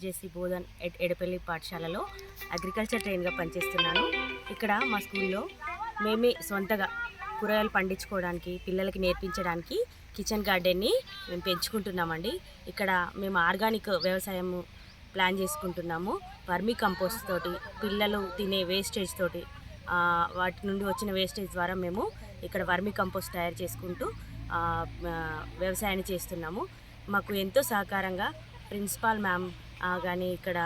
TSR Bodhan at Edapalli పాఠశాలలో agriculture ట్రైన్గా పనిచేస్తున్నాను. ఇక్కడ మా స్కూల్లో మేమే సొంతగా కూరగాయలు పండించుకోవడానికి పిల్లలకి నేర్పించడానికి కిచెన్ గార్డెన్ని మేము పెంచుకుంటున్నామండి. ఇక్కడ మేము ఆర్గానిక్ వ్యవసాయం ప్లాన్ చేసుకుంటున్నాము. వర్మీ కంపోస్ట్ తోటి పిల్లలు తినే వేస్టేజ్ తోటి వాటి నుండి వచ్చిన వేస్టేజ్ ద్వారా మేము ఇక్కడ వర్మీ కంపోస్ట్ తయారు చేసుకుంటూ వ్యవసాయాన్ని చేస్తున్నాము. మాకు ఎంతో సహకారంగా ప్రిన్సిపాల్ మ్యామ్ కానీ ఇక్కడ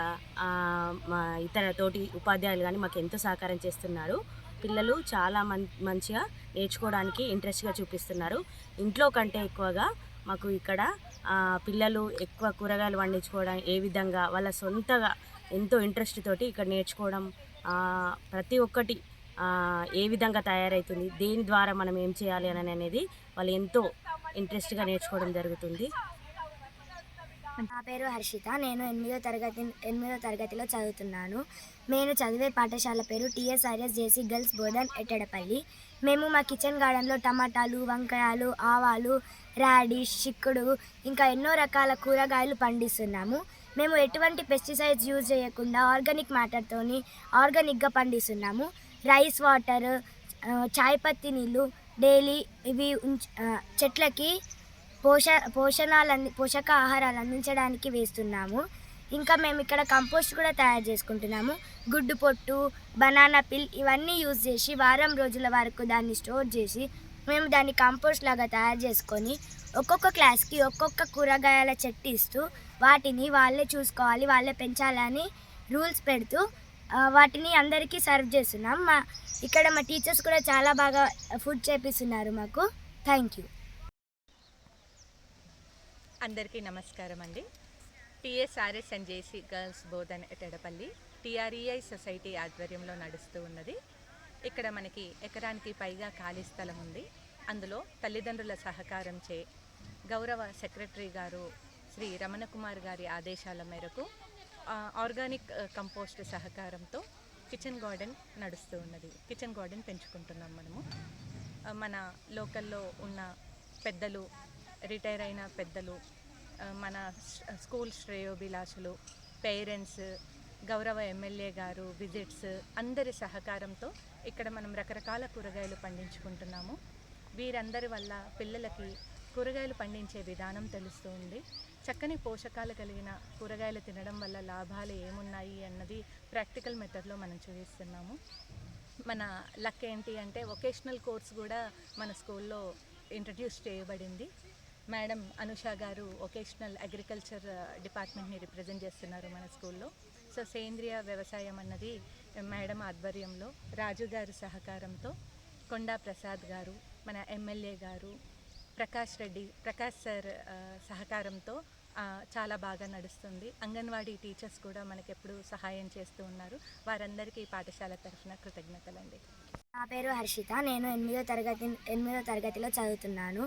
మా ఇతర తోటి ఉపాధ్యాయులు కానీ మాకు ఎంతో సహకారం చేస్తున్నారు. పిల్లలు చాలా మం మంచిగా నేర్చుకోవడానికి ఇంట్రెస్ట్గా చూపిస్తున్నారు. ఇంట్లో కంటే ఎక్కువగా మాకు ఇక్కడ పిల్లలు ఎక్కువ కూరగాయలు పండించుకోవడం ఏ విధంగా వాళ్ళ సొంతగా ఎంతో ఇంట్రెస్ట్ తోటి ఇక్కడ నేర్చుకోవడం ప్రతి ఒక్కటి ఏ విధంగా తయారవుతుంది దేని ద్వారా మనం ఏం చేయాలి అని అనేది వాళ్ళు ఎంతో ఇంట్రెస్ట్గా నేర్చుకోవడం జరుగుతుంది. నా పేరు హర్షిత. నేను ఎనిమిదో తరగతి ఎనిమిదో తరగతిలో చదువుతున్నాను. నేను చదివే పాఠశాల పేరు TSRS JC girls Bodhan Ettadapalli. మేము మా కిచెన్ గార్డెన్లో టమాటాలు వంకాయలు ఆవాలు రాడిష్ చిక్కుడు ఇంకా ఎన్నో రకాల కూరగాయలు పండిస్తున్నాము. మేము ఎటువంటి పెస్టిసైడ్స్ యూజ్ చేయకుండా ఆర్గానిక్ మ్యాటర్తోని ఆర్గానిక్గా పండిస్తున్నాము. రైస్ వాటర్ చాయ్ పత్తి నీళ్ళు డైలీ ఇవి చెట్లకి పోష పోషణాలు అంది పోషక ఆహారాలు అందించడానికి వేస్తున్నాము. ఇంకా మేము ఇక్కడ కంపోస్ట్ కూడా తయారు చేసుకుంటున్నాము. గుడ్డు పొట్టు బనానా పిల్ ఇవన్నీ యూజ్ చేసి వారం రోజుల వరకు దాన్ని స్టోర్ చేసి మేము దాన్ని కంపోస్ట్ లాగా తయారు చేసుకొని ఒక్కొక్క క్లాస్కి ఒక్కొక్క కూరగాయల చెట్టు ఇస్తూ వాటిని వాళ్ళే చూసుకోవాలి వాళ్ళే పెంచాలని రూల్స్ పెడుతూ వాటిని అందరికీ సర్వ్ చేస్తున్నాం. మా ఇక్కడ మా టీచర్స్ కూడా చాలా బాగా ఫుడ్ చేపిస్తున్నారు మాకు. Thank you. అందరికీ నమస్కారం అండి. TSRS and JC girls Bodhan Etadapalli TREI society ఆధ్వర్యంలో నడుస్తూ ఉన్నది. ఇక్కడ మనకి ఎకరానికి పైగా ఖాళీ స్థలం ఉంది. అందులో తల్లిదండ్రుల సహకారంచే గౌరవ సెక్రటరీ గారు శ్రీ రమణ కుమార్ గారి ఆదేశాల మేరకు ఆర్గానిక్ కంపోస్ట్ సహకారంతో కిచెన్ గార్డెన్ నడుస్తూ ఉన్నది. కిచెన్ గార్డెన్ పెంచుకుంటున్నాం మనము. మన లోకల్లో ఉన్న పెద్దలు రిటైర్ అయిన పెద్దలు మన స్కూల్ శ్రేయోభిలాషులు పేరెంట్స్ గౌరవ ఎమ్మెల్యే గారు విజిట్స్ అందరి సహకారంతో ఇక్కడ మనం రకరకాల కూరగాయలు పండించుకుంటున్నాము. వీరందరి వల్ల పిల్లలకి కూరగాయలు పండించే విధానం తెలుస్తూ ఉంది. చక్కని పోషకాలు కలిగిన కూరగాయలు తినడం వల్ల లాభాలు ఏమున్నాయి అన్నది ప్రాక్టికల్ మెథడ్లో మనం చూపిస్తున్నాము. మన లక్ ఏంటి అంటే వొకేషనల్ కోర్స్ కూడా మన స్కూల్లో ఇంట్రడ్యూస్ చేయబడింది. మేడం అనుష గారు వొకేషనల్ అగ్రికల్చర్ డిపార్ట్మెంట్ని రిప్రజెంట్ చేస్తున్నారు మన స్కూల్లో. సో సేంద్రియ వ్యవసాయం అన్నది మేడం ఆధ్వర్యంలో రాజు గారి సహకారంతో కొండా ప్రసాద్ గారు మన ఎమ్మెల్యే గారు ప్రకాష్ రెడ్డి ప్రకాష్ సార్ సహకారంతో చాలా బాగా నడుస్తుంది. అంగన్వాడీ టీచర్స్ కూడా మనకెప్పుడు సహాయం చేస్తూ ఉన్నారు. వారందరికీ ఈ పాఠశాల తరఫున కృతజ్ఞతలండి. నా పేరు హర్షిత. నేను ఎనిమిదో తరగతి ఎనిమిదో తరగతిలో చదువుతున్నాను.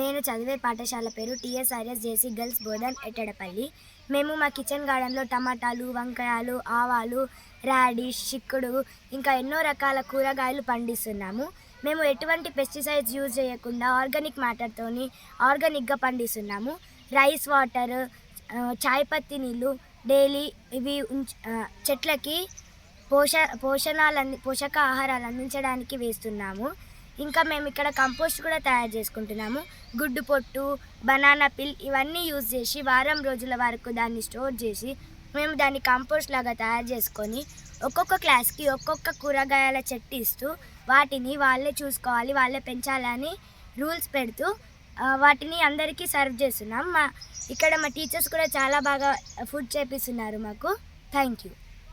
నేను చదివే పాఠశాల పేరు TSRS JC girls Bodhan Ettadapalli. మేము మా కిచెన్ గార్డెన్లో టమాటాలు వంకాయలు ఆవాలు రాడిష్ చిక్కుడు ఇంకా ఎన్నో రకాల కూరగాయలు పండిస్తున్నాము. మేము ఎటువంటి పెస్టిసైడ్స్ యూజ్ చేయకుండా ఆర్గానిక్ మ్యాటర్తోని ఆర్గానిక్గా పండిస్తున్నాము. రైస్ వాటర్ చాయ్ పత్తి నీళ్ళు డైలీ ఇవి చెట్లకి పోష పోషణాలు అంది పోషక ఆహారాలు అందించడానికి వేస్తున్నాము. ఇంకా మేము ఇక్కడ కంపోస్ట్ కూడా తయారు చేసుకుంటున్నాము. గుడ్డు పొట్టు బనానా పిల్ ఇవన్నీ యూజ్ చేసి వారం రోజుల వరకు దాన్ని స్టోర్ చేసి మేము దాన్ని కంపోస్ట్ లాగా తయారు చేసుకొని ఒక్కొక్క క్లాస్కి ఒక్కొక్క కూరగాయల చెట్టు ఇస్తూ వాటిని వాళ్ళే చూసుకోవాలి వాళ్ళే పెంచాలని రూల్స్ పెడుతూ వాటిని అందరికీ సర్వ్ చేస్తున్నాం. మా ఇక్కడ మా టీచర్స్ కూడా చాలా బాగా ఫుడ్ చేపిస్తున్నారు మాకు. Thank you.